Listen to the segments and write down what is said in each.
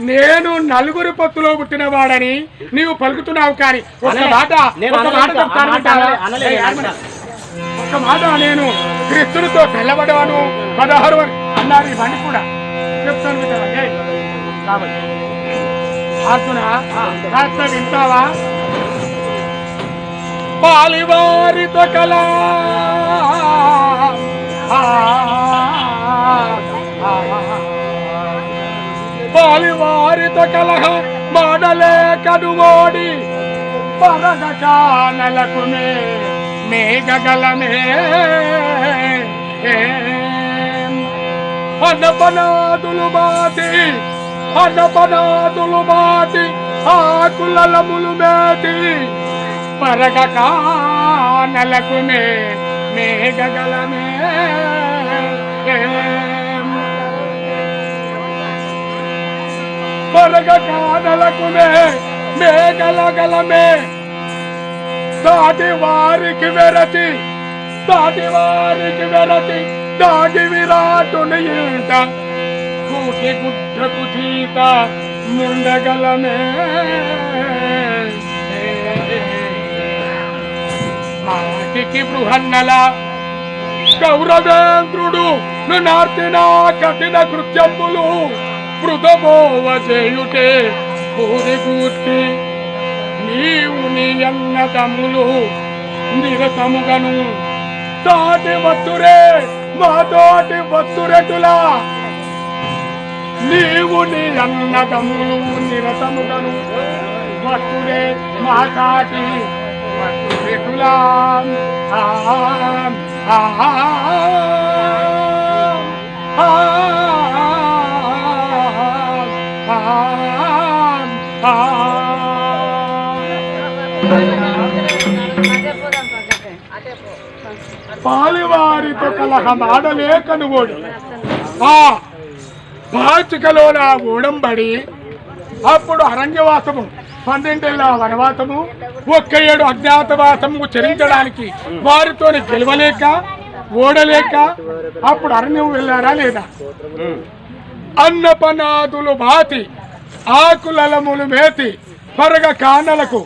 నేను నలుగురి పొత్తులో పుట్టిన వాడని నీవు పలుకుతున్నావు కానీ ఒక. మాట నేను ఒక మాట ఆ. ఒక మాట నేను కృష్ణుడితో తెల్లబడవాను పదహారు అని అన్నారు ఇవన్నీ కూడా చెప్తాను వింటావా? ఏయ్, రాబోయ్. అర్జున కాస్త వింటావా పాలివారితో కలా పాలివారితో కలహ మాడలే కడుమోడి పరగక నలకునే మేఘగలమే. అన్నపనాదులు బాతి అన్నపనాదులు బాతి ఆకులములు మేతి. పరగక నలకునే మేఘగలమే. పరగ కానలకునే మేఘలగలమే దాటి వారికి వెరతి దాటి వారికి వెరతి దాటి విరాటుని ఇంట కూటి గుడ్డకు తీత ముండగలమే మాటికి బృహన్నల కౌరవేంద్రుడు నార్తిన కఠిన కృత్యములు మృదమోవ చేయుటే పూరి గూర్చి నీవు నీ అన్నదమ్ములు నిరతముగను. తాటి వత్తురే మాతోటి వత్తురెటులా. నీవు నీ అన్నదమ్ములు నిరతముగను. వత్తురే మాతాటి వత్తురెటులా. ఆ, ఆ, ఆ, పాలివారితో కలహమాడలే ఓడి. ఆ పాచికలో నా అప్పుడు అరణ్యవాసము పన్నెండేళ్ళ వనవాసము ఒక్క ఏడు అజ్ఞాతవాసము చరించడానికి వారితోని గెలవలేక ఓడలేక అప్పుడు అరణ్యం వెళ్ళారా లేదా? అన్నపనాదులు బాతి ఆకులలములు మేతి పరగ కానలకు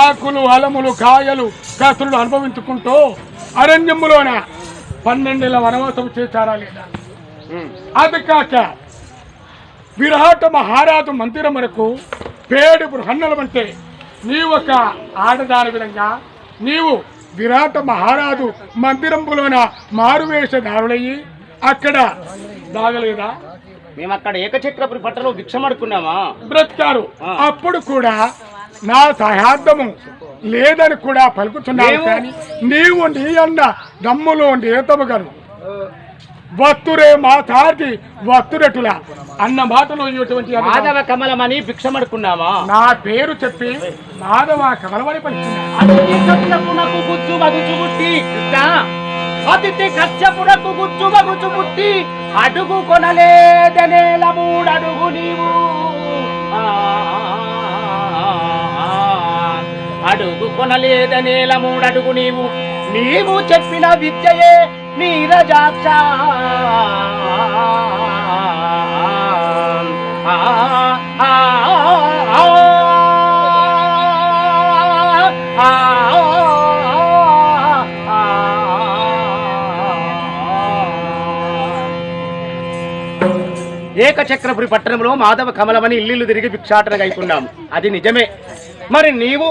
ఆకులు అలములు కాయలు కసులు అనుభవించుకుంటూ అరణ్యములోన పన్నెండేళ్ళ వనవాసం చేశారా లేదా? అది కాక విరాట మహారాజు మందిరమునకు పేడు బృహన్నలం అంటే నీవు ఒక ఆడదాని విధంగా నీవు విరాట మహారాజు మందిరంపులోన మారువేషధారులయ్యి అక్కడ దాగలేదా మేము అక్కడ ఏకచక్రపురి పట్టలో భిక్షమడుకున్నామా బ్రతికారు. అప్పుడు కూడా నా సహార్థము లేదని కూడా పలుకుతున్నాను మేము- కానీ నీవు నీ అన్న దమ్ములో నేతముగను వత్తురే మా తాటి వత్తురటుల. అన్న మాటలో ఇటువంటి. మాధవ కమలమని భిక్షమడుకున్నామా నా పేరు చెప్పి మాధవ కమలమని పలికినా అతిథి కశ్యపునకు గుజ్జు మగుచు పుట్టి కృష్ణ అతిథి కశ్యపునకు గుజ్జు మగుచు పుట్టి అడుగు కొనలేదనేల మూడడుగు నీవు. ఆ, అడుగు కొనలేదనేల మూడడుగు నీవు. నీవు చెప్పిన విద్యయే నీరజాక్ష ఆ, ఏకచక్రపురి పట్టణంలో మాధవ కమలమని ఇల్లు తిరిగి భిక్షాటనగా అది నిజమే. మరి నీవు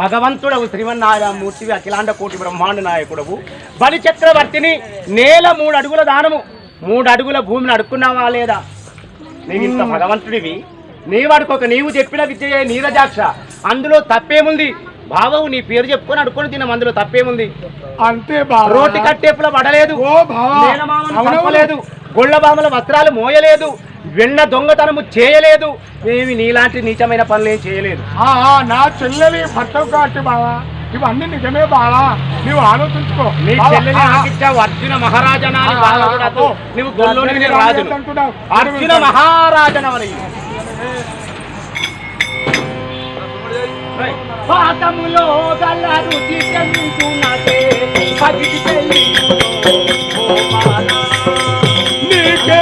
భగవంతుడవు శ్రీమన్నారాయణమూర్తివి అఖిలాండ కోటి బ్రహ్మాండ నాయకుడవు. బలి చక్రవర్తిని నేల మూడు అడుగుల దానము. మూడు అడుగుల భూమిని అడుక్కున్నావా లేదా? నీవు ఇంత భగవంతుడివి. నీవు అడుకోక నీవు చెప్పిన విద్యయే నీరజాక్ష. అందులో తప్పేముంది? బావవు నీ పేరు చెప్పుకొని అడుక్కొని తిన్నాం అందులో తప్పేముంది? అంతే రోటి కట్టేపుల పడలేదు. గొళ్ళ బామల వస్త్రాలు మోయలేదు. వెన్న దొంగతనము చేయలేదు. ఏమి నీలాంటి నీచమైన పనులు ఏం చేయలేదు. నా చెల్లెలి భర్తవు కాబట్టి బావా. ఇవన్నీ నిజమే బావా. నువ్వు ఆలోచించుకో. నీ ఆ. నాకిచ్చావు అర్జున మహారాజనా. నువ్వు గొల్లోనికి నేను రాజును. అంటున్నావు. అర్జున మహారాజనవని. పాతములో గల రుచి చెందుతున్నదే పగిటి పెళ్ళి నీకే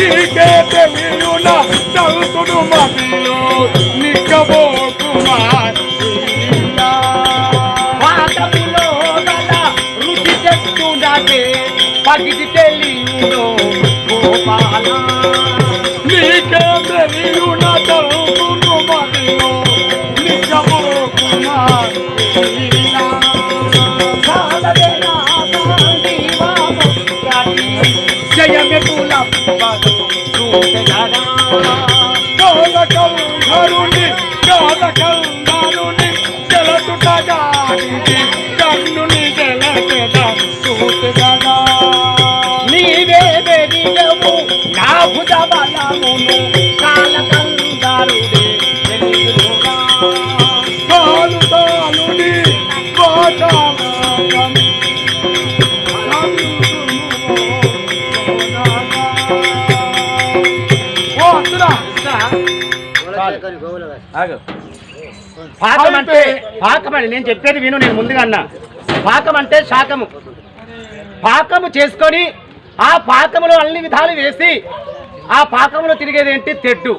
నీకే తెలియున చదువుతుడు మదిలో నిక్కబోకుమా Cacau! పాకం అంటే పాకం అని నేను చెప్పేది విను నేను ముందుగా అన్నా. పాకం అంటే శాకము. పాకము చేసుకొని ఆ పాకములో అన్ని విధాలు వేసి ఆ పాకములో తిరిగేది ఏంటి? తెడ్డు.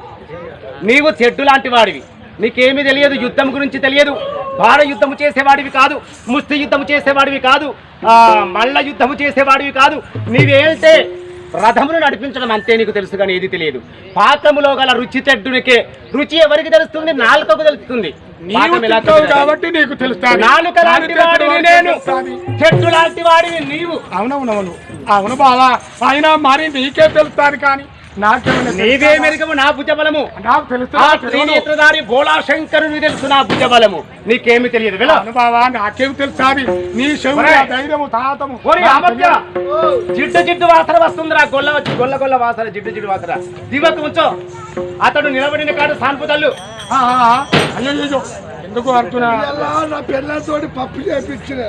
నీవు తెడ్డు లాంటి వాడివి. నీకేమీ తెలియదు యుద్ధం గురించి తెలియదు. బాణ యుద్ధము చేసేవాడివి కాదు ముష్టి యుద్ధము చేసేవాడివి కాదు మల్ల యుద్ధము చేసేవాడివి కాదు. నీవేంటే రథమును నడిపించడం అంతే నీకు తెలుసు కానీ ఏది తెలియదు. పాకములో గల రుచి తెడ్డునికే రుచి ఎవరికి తెలుస్తుంది? నాలుకకు తెలుస్తుంది? కాబట్టి నీకు నాలుక లాంటి వాడివి నేను చెట్టు లాంటి వాడివి నీవు. అవునవునవును. అవును బావా అయినా మరి నీకే తెలుస్తాది కానీ నీవే తెలుస్తాదా? మెరుగము నా భుజబలము. నాకు తెలుసు నా భుజబలము. నీకేమి తెలియదు. బావా నీ. ధైర్యము తాతము. జిడ్డు జిడ్డు వాసన వస్తుందిరా గొల్ల వచ్చి గొల్ల గొల్ల వాసన జిడ్డు జిడ్డు వాసన. దివకు ఉంచో. అతడు నిలబడిన కాడు. అయ్యో అయ్యో. ఎందుకు అంటున్నా ఇలా నా పిల్లలతోటి పప్పు చేపించిన.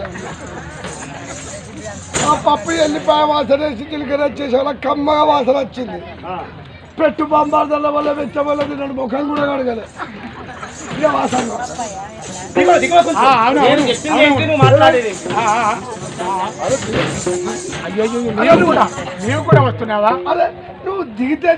ఆ పప్పు ఎల్లిపాయ వాసన వేసి జీలకర్ర వచ్చేసి అలా కమ్మగా వాసన వచ్చింది. పెట్టు బొంబార్దల వల్ల వెచ్చ వల్ల తిన్నాడు ముఖం కూడా కడగలే. ఇక వాసన. నీవు కూడా నీవు కూడా వస్తున్నావా? అరే నువ్వు దిగితే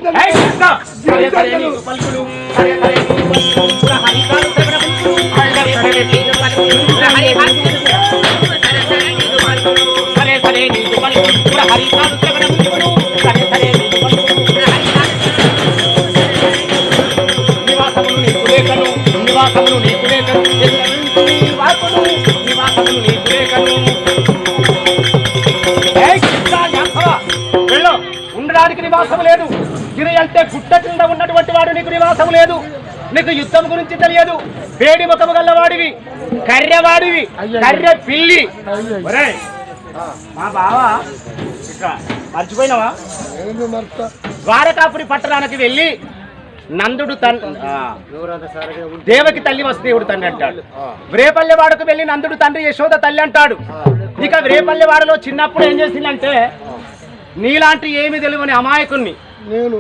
ఉండడానికి నివాసం లేదు గిరి అంటే గుట్ట కింద ఉన్నటువంటి వాడు నీకు నివాసం లేదు నీకు యుద్ధం గురించి తెలియదు వేడి ముఖము గల్లవాడివి కర్రెవాడివి కర్రె పిల్లి మా బావ మర్చిపోయినావా? ద్వారకాపురి పట్టణానికి వెళ్ళి నందుడు తన్ ఆ, దేవకి తల్లి వసుదేవుడు తండ్రి అంటాడు. వ్రేపల్లెవాడకు వెళ్ళి నందుడు తండ్రి యశోద తల్లి అంటాడు. ఇక వ్రేపల్లెవాడలో చిన్నప్పుడు ఏం చేసిందంటే నీలాంటి ఏమి తెలియని అమాయకుణ్ణి నేను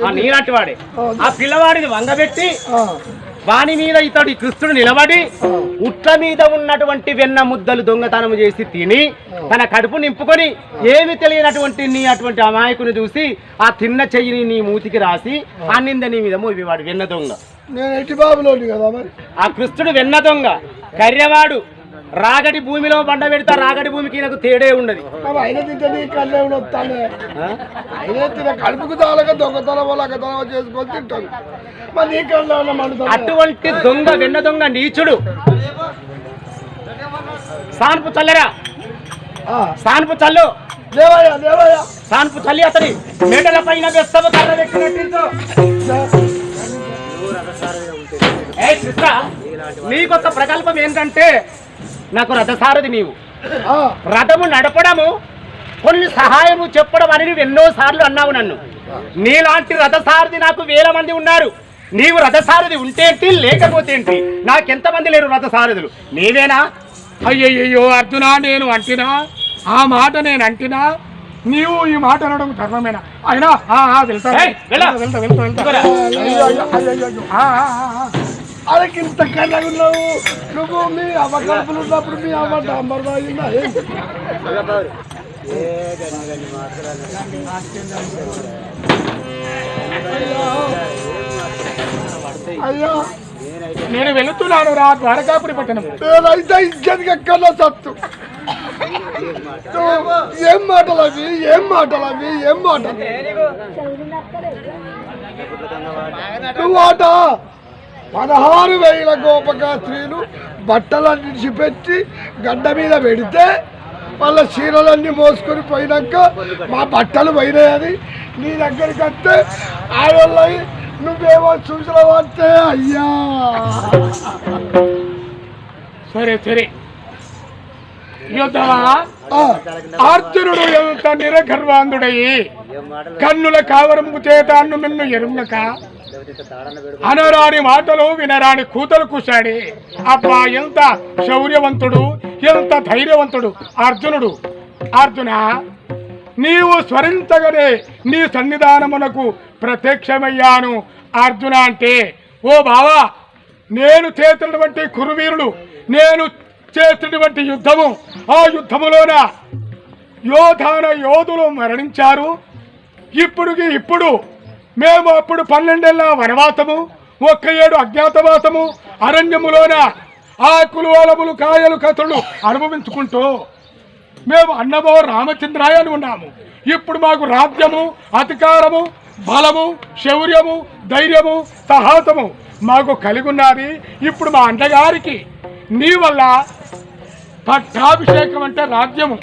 ఆ నీలాంటి వాడే. ఆ పిల్లవాడిని వంగబెట్టి ఆ, వాని మీద ఇతడు కృష్ణుడు నిలబడి ఉట్ల మీద ఉన్నటువంటి వెన్న ముద్దలు దొంగతనం చేసి తిని తన కడుపు నింపుకొని ఏమి తెలియనటువంటి నీ అటువంటి అమాయకుని చూసి ఆ తిన్న చెయ్యిని నీ మూతికి రాసి ఆ. నింద నీ మీద మోపివాడు వెన్న దొంగ. నేను ఎట్టి బాబులోని కదా మరి? ఆ కృష్ణుడు వెన్న దొంగ కర్రెవాడు. రాగడి భూమిలో బండ పెడతా రాగడి భూమికి నాకు తేడే ఉండదు. కడుపుకు తాలక దొంగతనం వాళ్ళకతనం చేసుకొని తింటాను అటువంటి దొంగ వెన్న దొంగ నీచుడు. సాన్పు చల్లరా? సాన్పు చల్లు. దేవయ్య దేవయ్య. సాన్పు చల్లి అతని మేడల పైన బెస్తవ కర్ర పెట్టినట్టు ఏయ్ కృష్ణ నీకొక ప్రకల్పం ఏంటంటే నాకు రథసారథి నీవు. రథము నడపడము కొన్ని సహాయము చెప్పడం అని నువ్వు ఎన్నో సార్లు అన్నావు నన్ను. నీలాంటి రథసారథి నాకు వేల మంది ఉన్నారు. నీవు రథసారథి ఉంటేంటి లేకపోతే ఏంటి? నాకెంతమంది లేరు రథసారథులు? నీవేనా? అయ్యయ్యో అర్జున నేను అంటినా? ఆ మాట నేను అంటినా? నీవు ఈ మాట అనడం ధర్మమేనా? అయినా వెళ్తా. వెళ్తా వెళ్తా వెళ్తా అరకింత ఇంత ఉన్నావు. నువ్వు మీ అవకాశాలు ఉన్నప్పుడు మీ అమ్మ డాంబర్ బాగిందా అయ్యో. నేను వెళుతున్నాను రా ద్వారకాపురి పట్టణం. అయితే ఇజ్జతికి ఎక్కడ సత్తు. ఏం మాటలు అవి? ఏం మాటలు అవి? ఏం మాటలు? నువ్వు ఆట. పదహారు వేల గోపక స్త్రీలు బట్టలన్నీ విడిచిపెట్టి గడ్డ మీద పెడితే వాళ్ళ చీరలన్నీ మోసుకొని పోయినాక మా బట్టలు పోయినాయని నీ దగ్గరికి వస్తే ఆడవాళ్ళవి నువ్వేమో చూసినావు అంటే అయ్యా. సరే సరే. అర్జునుడు ఎంత నిరగర్వాంధుడయి కన్నుల కావరము చేత అన్ను మిన్ను అనరాని మాటలు వినరాని కూతలు కూశాడి అబ్బా ఎంత శౌర్యవంతుడు ఎంత ధైర్యవంతుడు అర్జునుడు. అర్జున నీవు స్మరించగనే నీ సన్నిధానమునకు ప్రత్యక్షమయ్యాను అర్జున అంటే. ఓ బావా నేను చేసినటువంటి కురువీరుడు నేను చేసినటువంటి యుద్ధము ఆ యుద్ధములోన యోధాన యోధులు మరణించారు. ఇప్పుడుకి ఇప్పుడు మేము అప్పుడు పన్నెండేళ్ళ వనవాసము ఒక్క ఏడు అజ్ఞాతవాసము అరణ్యములోన ఆకులు అలములు కాయలు కథలు అనుభవించుకుంటూ మేము అన్నమో రామచంద్రాయ అని ఉన్నాము. ఇప్పుడు మాకు రాజ్యము అధికారము బలము శౌర్యము ధైర్యము సాహసము మాకు కలిగి ఉన్నది ఇప్పుడు మా అన్నగారికి నీ వల్ల పట్టాభిషేకం అంటే రాజ్యము.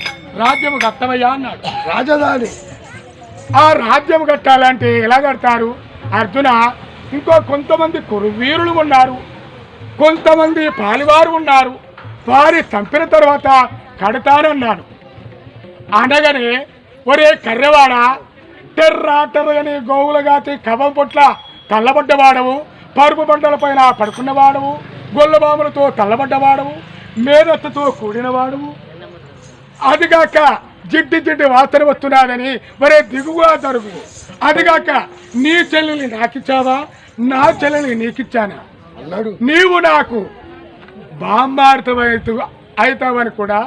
రాజ్యము కట్టమయ్యా అన్నాడు. రాజధాని. ఆ రాజ్యం కట్టాలంటే ఎలా కడతారు? అర్జున ఇంకో కొంతమంది కురువీరులు ఉన్నారు. కొంతమంది పాలివారు ఉన్నారు. వారి చంపిన తర్వాత కడతానన్నాడు. అనగానే ఒరే కర్రెవాడ టెర్రా టెర్రని గోవులగాతి కవం పొట్ల తల్లబడ్డవాడవు. పరుపు బండల పైన పడుకున్నవాడవు. గొల్లబాములతో తల్లబడ్డవాడవు. మేధత్తుతో కూడినవాడవు. అదిగాక జిడ్డి జిడ్డి వాసన వస్తున్నాదని మరే దిగుగా జరుగు అదిగాక నీ చెల్లెల్ని నాకిచ్చావా? నా చెల్లెల్ని నీకిచ్చానా? అన్నాడు. నీవు నాకు బాంబార్థమైతు అవుతావని కూడా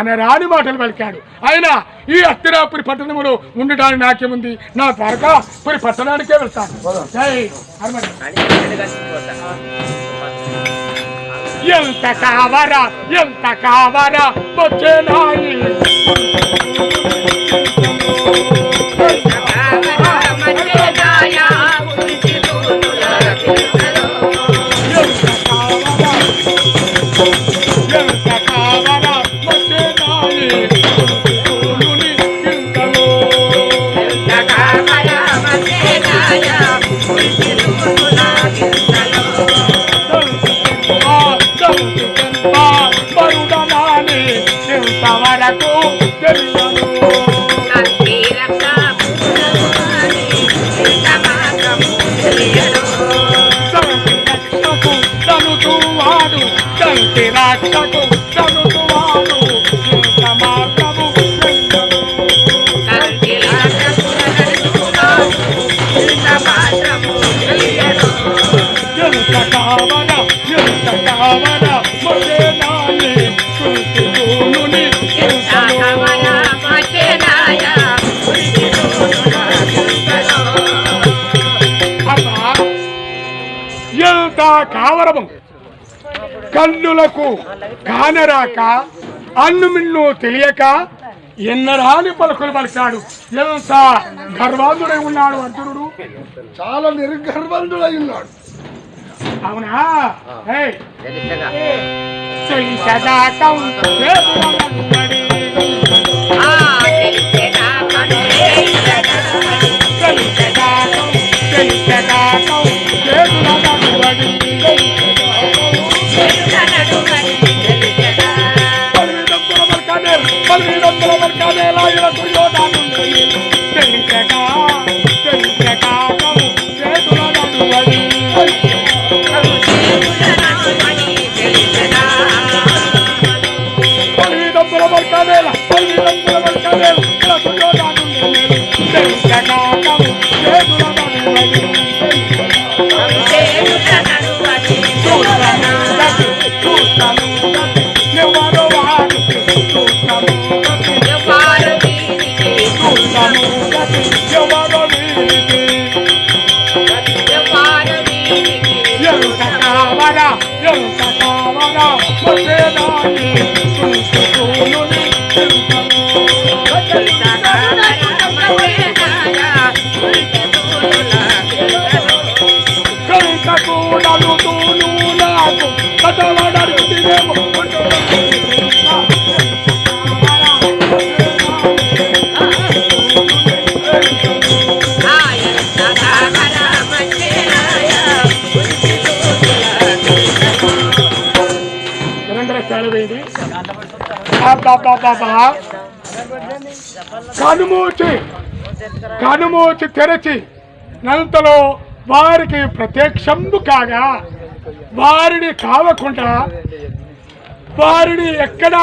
అనరాని మాటలు పలికాడు. అయినా ఈ అత్తిరాపురి పట్టణంలో ఉండడానికి నాకేముంది? నా త్వరగా పురి పట్టణానికే వెళ్తాను. Yanta Kahavara, Yanta Kahavara, Bocchenai. కన్నులకు కానరాక అన్ను మిన్ను తెలియక ఎన్నరాని పలుకులు పలికాడు. ఎంత గర్వాంధుడై ఉన్నాడు అర్జునుడు. చాలా నిర్గర్వంతుడై ఉన్నాడు. అవునా? ఏయ్, என்பதற்காக எல்லா இடத்துள்ளோ நான் Come on now, కనుమూచి కనుమూచి తెరచి నంతలో వారికి ప్రత్యక్షంబు కాగా వారిని కావకుండా వారిని ఎక్కడ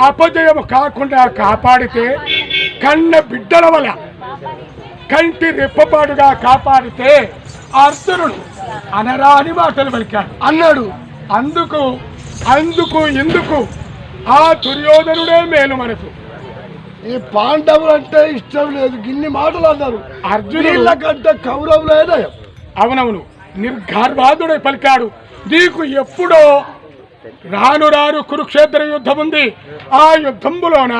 అపజయము కాకుండా కాపాడితే కన్న బిడ్డల వల్ల కంటి రెప్పపాటుగా కాపాడితే అర్జునుడు అనరాని మాటలు పలికాడు. అన్నాడు అందుకు అందుకు ఎందుకు ఆ దుర్యోధనుడే మేలు మనకు ఈ పాండవులు అంటే ఇష్టం లేదు. గిన్ని మాటలు అన్నారు. అర్జునుడు వీళ్ళకంటే కౌరవులే అవునవును నిర్గార్వాదుడై పలికాడు. నీకు ఎప్పుడో రాను రాను కురుక్షేత్ర యుద్ధం ఉంది. ఆ యుద్ధంబులోన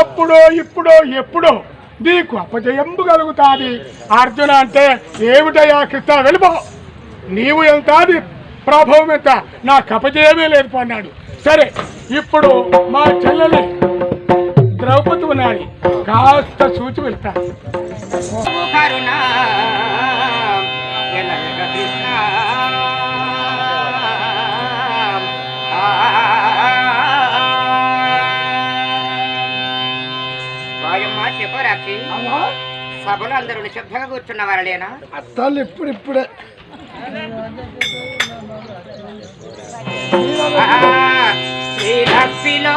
అప్పుడో ఇప్పుడో ఎప్పుడో నీకు అపజయంబు కలుగుతాది. అర్జున అంటే ఏమిటయ్యా కృష్ణ వెళ్ళిపో నీవు ఎంత ప్రభావం ఎంత? నాకు అపజయమే లేదు అన్నాడు సరే ఇప్పుడు మా చెల్లెలు ద్రౌపది ఉన్నాయి కాస్త సూచి వెళ్తాను సభలో అందరూ నిశ్శబ్దంగా కూర్చున్న వారలేనా అత్తాలు ఇప్పుడు ఇప్పుడే శ్రీలక్ష్మిలో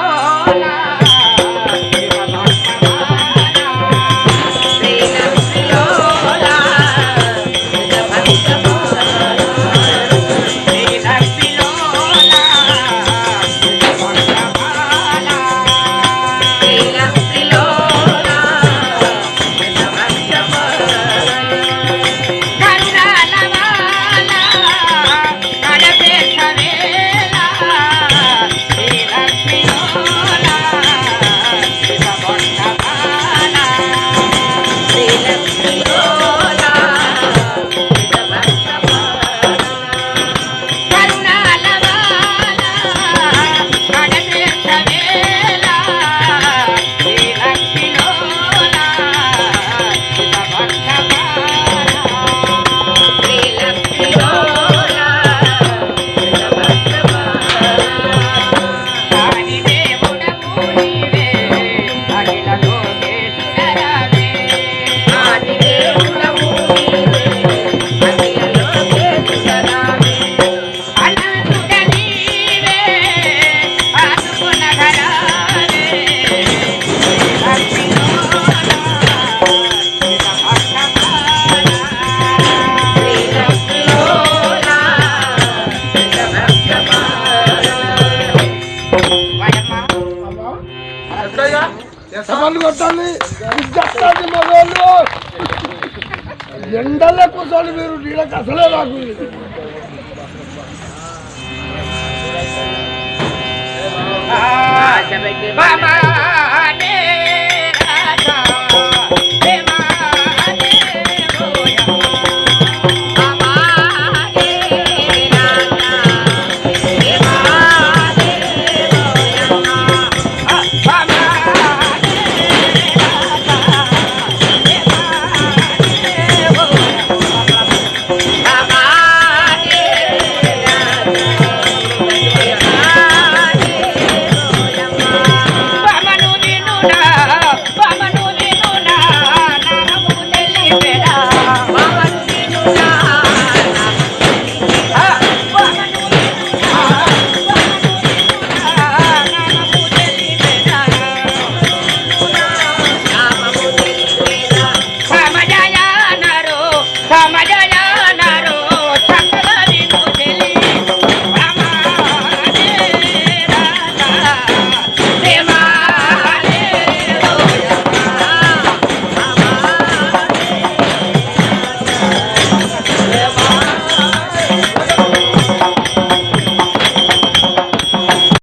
Bye bye.